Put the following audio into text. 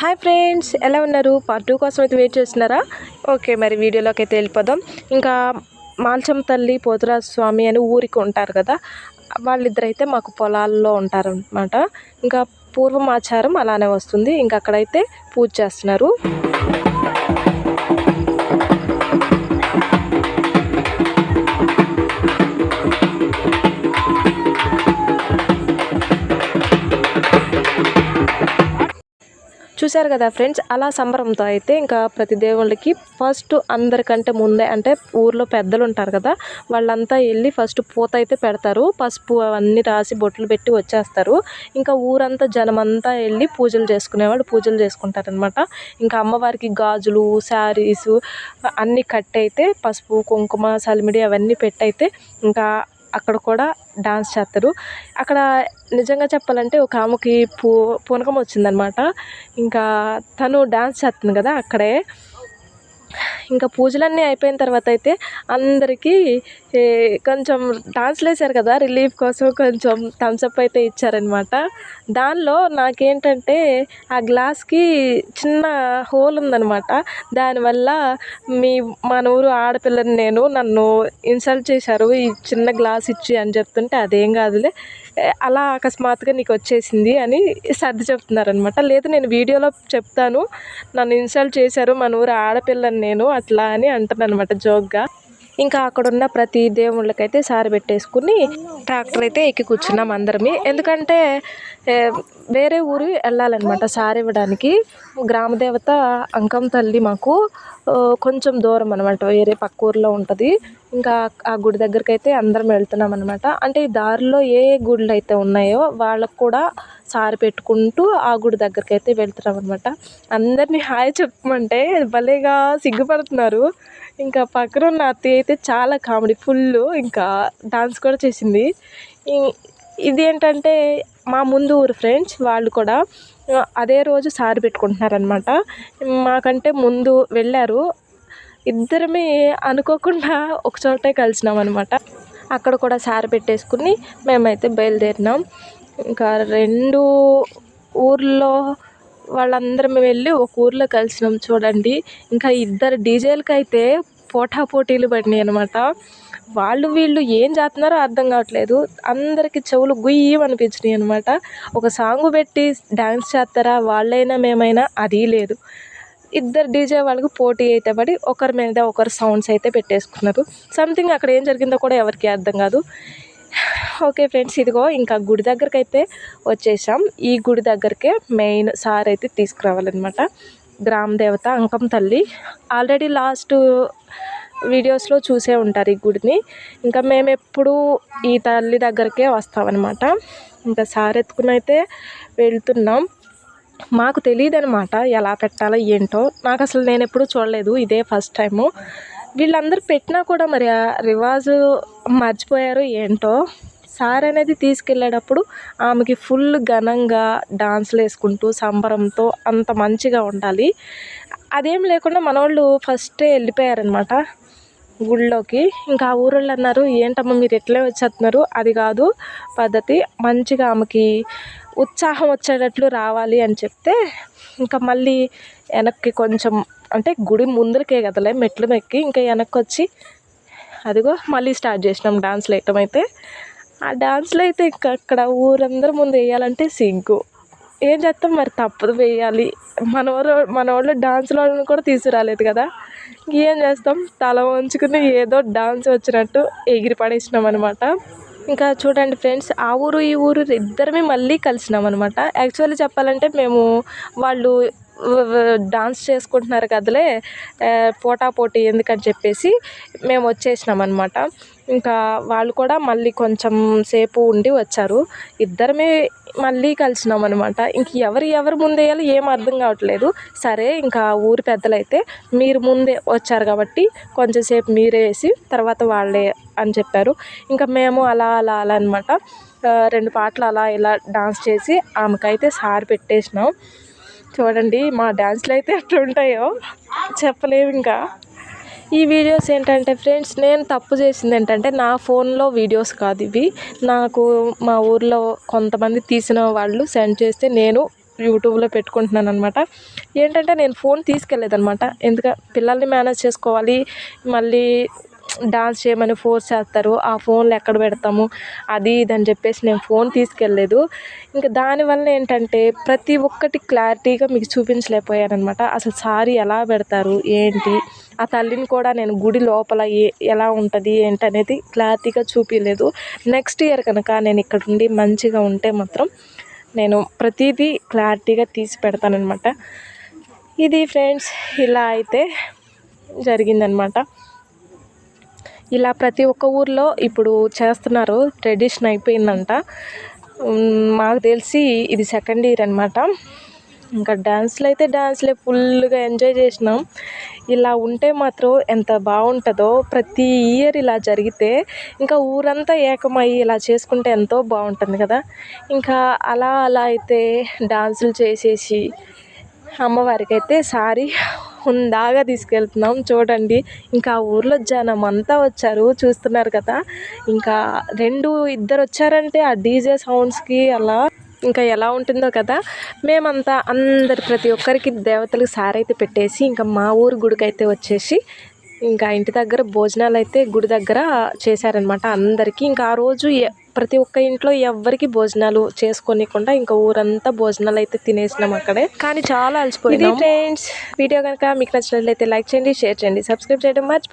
Hi friends ఎలా ఉన్నారు? Part two కోసం అయితే వెయిట్ చేస్తున్నారా? ఓకే మరి వీడియోలోకి అయితే వెళ్ళిపోదాం. ఇంకా మాల్చం తల్లి పోతురాజు స్వామి అని ఊరికి ఉంటారు కదా వాళ్ళిద్దరైతే మాకు పొలాల్లో ఉంటారనమాట ఇంకా పూర్వం ఆచారం అలానే వస్తుంది. ఇంకా అక్కడైతే పూజ చేస్తున్నారు. చూశారు కదా ఫ్రెండ్స్ అలా సంబరంతో అయితే ఇంకా ప్రతి దేవుళ్ళకి ఫస్ట్ అందరికంటే ముందే అంటే ఊర్లో పెద్దలు ఉంటారు కదా వాళ్ళంతా వెళ్ళి ఫస్ట్ పూత అయితే పెడతారు పసుపు అవన్నీ రాసి బొట్లు పెట్టి వచ్చేస్తారు. ఇంకా ఊరంతా జనమంతా వెళ్ళి పూజలు చేసుకునేవాళ్ళు పూజలు చేసుకుంటారనమాట ఇంకా అమ్మవారికి గాజులు శారీస్ అన్నీ కట్టి అయితే పసుపు కుంకుమ సలిమిడి అవన్నీ పెట్టయితే ఇంకా అక్కడ కూడా డాన్స్ చేస్తారు. అక్కడ నిజంగా చెప్పాలంటే ఒక ఆమెకి పూ పూనకం వచ్చిందనమాట. ఇంకా తను డాన్స్ చేస్తుంది కదా అక్కడే. ఇంకా పూజలన్నీ అయిపోయిన తర్వాత అయితే అందరికీ కొంచెం డాన్స్లు వేశారు కదా రిలీఫ్ కోసం కొంచెం థమ్స్అప్ అయితే ఇచ్చారనమాట దానిలో నాకేంటంటే ఆ గ్లాస్కి చిన్న హోల్ ఉందనమాట దానివల్ల మీ మన ఊరు ఆడపిల్లని నేను నన్ను ఇన్సల్ట్ చేశారు ఈ చిన్న గ్లాస్ ఇచ్చి అని చెప్తుంటే అదేం కాదులే. అలా అకస్మాత్తుగా నీకు వచ్చేసింది అని సర్ది చెప్తున్నారనమాట లేదు నేను వీడియోలో చెప్తాను. నన్ను ఇన్సల్ట్ చేశారు మన ఊరు ఆడపిల్లని నేను అట్లా అని అంటున్నానమాట జోక్గా. ఇంకా అక్కడున్న ప్రతి దేవుళ్ళకైతే సారి పెట్టేసుకుని ట్రాక్టర్ అయితే ఎక్కి కూర్చున్నాం అందరమే. ఎందుకంటే వేరే ఊరు వెళ్ళాలన్నమాట సారి ఇవ్వడానికి. గ్రామదేవత అంకం తల్లి మాకు కొంచెం దూరం అనమాట వేరే పక్క ఊర్లో ఉంటుంది. ఇంకా ఆ గుడి దగ్గరికి అయితే అందరం వెళ్తున్నాం అనమాట అంటే ఈ దారిలో ఏ గుళ్ళు అయితే ఉన్నాయో వాళ్ళకు కూడా సారి పెట్టుకుంటూ ఆ గుడి దగ్గరికి అయితే వెళ్తున్నాం అనమాట అందరినీ హాయ్ చెప్పమంటే భలేగా సిగ్గుపడుతున్నారు. ఇంకా పక్కన ఉన్న అత్తయ్య అయితే చాలా కామెడీ ఫుల్ ఇంకా డాన్స్ కూడా చేసింది. ఇది ఏంటంటే మా ముందు ఊరు ఫ్రెండ్స్ వాళ్ళు కూడా అదే రోజు సారి పెట్టుకుంటున్నారనమాట మాకంటే ముందు వెళ్ళారు. ఇద్దరమే అనుకోకుండా ఒక చోటే కలిసినాం అనమాట అక్కడ కూడా సారి పెట్టేసుకుని మేమైతే బయలుదేరినాం. ఇంకా రెండు ఊర్లో వాళ్ళందరం వెళ్ళి ఒక ఊర్లో కలిసినాం చూడండి. ఇంకా ఇద్దరు డీజేలకైతే పోటా పోటీలు పడినాయి అనమాట వాళ్ళు వీళ్ళు ఏం చేస్తున్నారో అర్థం కావట్లేదు. అందరికి చెవులు గుయ్యం అనిపించినాయి అనమాట ఒక సాంగ్ పెట్టి డ్యాన్స్ చేస్తారా? వాళ్ళైనా మేమైనా? అది లేదు. ఇద్దరు డీజే వాళ్ళకి పోటీ అయితే పడి ఒకరి మీద ఒకరు సౌండ్స్ అయితే పెట్టేసుకున్నారు. సంథింగ్ అక్కడ ఏం జరిగిందో కూడా ఎవరికి అర్థం కాదు. ఓకే ఫ్రెండ్స్ ఇదిగో ఇంకా గుడి దగ్గరికి అయితే వచ్చేసాం. ఈ గుడి దగ్గరికే మెయిన్ సార్ అయితే తీసుకురావాలన్నమాట. గ్రామ దేవత అంకం తల్లి. ఆల్రెడీ లాస్ట్ వీడియోస్లో చూసే ఉంటారు ఈ గుడిని. ఇంకా మేము ఎప్పుడూ ఈ తల్లి దగ్గరికే వస్తామన్నమాట. ఇంకా సార్ వెళ్తున్నాం. మాకు తెలియదు అనమాట ఎలా పెట్టాలో ఏంటో. నాకు అసలు నేను ఎప్పుడు చూడలేదు. ఇదే ఫస్ట్ టైము వీళ్ళందరూ పెట్టినా కూడా మరి రివాజు మర్చిపోయారు ఏంటో. సార్ అనేది తీసుకెళ్ళేటప్పుడు ఆమెకి ఫుల్ ఘనంగా డాన్స్లు వేసుకుంటూ సంబరంతో అంత మంచిగా ఉండాలి. అదేం లేకుండా మనోళ్ళు ఫస్టే వెళ్ళిపోయారనమాట గుళ్ళోకి. ఇంకా ఆ ఊరోళ్ళు అన్నారు ఏంటమ్మా మీరు ఎట్లే వచ్చేస్తున్నారు? అది కాదు పద్ధతి మంచిగా ఆమెకి ఉత్సాహం వచ్చేటట్లు రావాలి అని చెప్తే ఇంకా మళ్ళీ వెనక్కి కొంచెం అంటే గుడి ముందరికే కదలే మెట్లు మెక్కి ఇంకా వెనక్కి వచ్చి అదిగో మళ్ళీ స్టార్ట్ చేసినాం డాన్స్ వేయటం అయితే. ఆ డాన్స్లో అయితే ఇంకా అక్కడ ఊరందరి ముందు వేయాలంటే సిగ్గు. ఏం చేస్తాం మరి? తప్పదు వేయాలి. మన వాళ్ళు మన వాళ్ళు డాన్స్లో వాళ్ళని కూడా తీసుకురాలేదు కదా. ఏం చేస్తాం? తల వంచుకుని ఏదో డాన్స్ వచ్చినట్టు ఎగిరి పడేసినాం అనమాట ఇంకా చూడండి ఫ్రెండ్స్ ఆ ఊరు ఈ ఊరు ఇద్దరమే మళ్ళీ కలిసినాం అనమాట యాక్చువల్లీ చెప్పాలంటే మేము వాళ్ళు డాన్స్ చేసుకుంటున్నారు కదలే పోటా పోటీ ఎందుకని చెప్పేసి మేము వచ్చేసినాం అనమాట ఇంకా వాళ్ళు కూడా మళ్ళీ కొంచెం సేపు ఉండి వచ్చారు. ఇద్దరమే మళ్ళీ కలిసినాం అనమాట ఇంక ఎవరు ఎవరు ముందేయాలో ఏం అర్థం కావట్లేదు. సరే ఇంకా ఊరి పెద్దలైతే మీరు ముందే వచ్చారు కాబట్టి కొంచెంసేపు మీరే వేసి తర్వాత వాళ్ళే అని చెప్పారు. ఇంకా మేము అలా అలా అలా అనమాట రెండు పాటలు అలా ఇలా డాన్స్ చేసి ఆమెకైతే సార్ పెట్టేసినాం. చూడండి మా డ్యాన్స్లు అయితే ఎట్లా ఉంటాయో చెప్పలేము ఇంకా. ఈ వీడియోస్ ఏంటంటే ఫ్రెండ్స్ నేను తప్పు చేసింది ఏంటంటే నా ఫోన్లో వీడియోస్ కాదు ఇవి. నాకు మా ఊర్లో కొంతమంది తీసిన వాళ్ళు సెండ్ చేస్తే నేను యూట్యూబ్లో పెట్టుకుంటున్నాను అనమాట ఏంటంటే నేను ఫోన్ తీసుకెళ్ళలేదన్నమాట. ఎందుక పిల్లల్ని మేనేజ్ చేసుకోవాలి మళ్ళీ డాన్స్ చేయమని ఫోర్స్ చేస్తారు ఆ ఫోన్లు ఎక్కడ పెడతాము అది ఇది అని చెప్పేసి నేను ఫోన్ తీసుకెళ్ళలేదు. ఇంకా దానివల్ల ఏంటంటే ప్రతి ఒక్కటి క్లారిటీగా మీకు చూపించలేకపోయాను అనమాట అసలు సారీ ఎలా పెడతారు ఏంటి ఆ తల్లిని కూడా నేను గుడి లోపల ఏ ఎలా ఉంటుంది ఏంటి అనేది క్లారిటీగా చూపించలేదు నెక్స్ట్ ఇయర్ కనుక నేను ఇక్కడ ఉండి మంచిగా ఉంటే మాత్రం నేను ప్రతిదీ క్లారిటీగా తీసి పెడతానమాట ఇది ఫ్రెండ్స్ ఇలా అయితే జరిగిందనమాట ఇలా ప్రతి ఒక్క ఊర్లో ఇప్పుడు చేస్తున్నారు. ట్రెడిషన్ అయిపోయిందంట. మాకు తెలిసి ఇది సెకండ్ ఇయర్ అనమాట ఇంకా డ్యాన్స్లు అయితే డ్యాన్స్లే ఫుల్గా ఎంజాయ్ చేసినాం. ఇలా ఉంటే మాత్రం ఎంత బాగుంటుందో ప్రతి ఇయర్ ఇలా జరిగితే ఇంకా ఊరంతా ఏకమై ఇలా చేసుకుంటే ఎంతో బాగుంటుంది కదా. ఇంకా అలా అలా అయితే డాన్సులు చేసేసి అమ్మవారికి అయితే సారీ హుందాగా తీసుకెళ్తున్నాం. చూడండి ఇంకా ఆ ఊర్లో జనం అంతా వచ్చారు చూస్తున్నారు కదా. ఇంకా రెండు ఇద్దరు వచ్చారంటే ఆ డీజే సౌండ్స్కి అలా ఇంకా ఎలా ఉంటుందో కదా. మేమంతా అందరు ప్రతి ఒక్కరికి దేవతలకు సారైతే పెట్టేసి ఇంకా మా ఊరు గుడికైతే వచ్చేసి ఇంకా ఇంటి దగ్గర భోజనాలు అయితే గుడి దగ్గర చేశారనమాట అందరికీ. ఇంకా ఆ రోజు ప్రతి ఒక్క ఇంట్లో ఎవ్వరికి భోజనాలు చేసుకోనికుండా ఇంకా ఊరంతా భోజనాలు అయితే తినేసినాం అక్కడే. కానీ చాలా అలసిపోయింది ఫ్రెండ్స్ వీడియో కనుక మీకు నచ్చినట్లయితే లైక్ చేయండి షేర్ చేయండి సబ్స్క్రైబ్ చేయడం మర్చిపో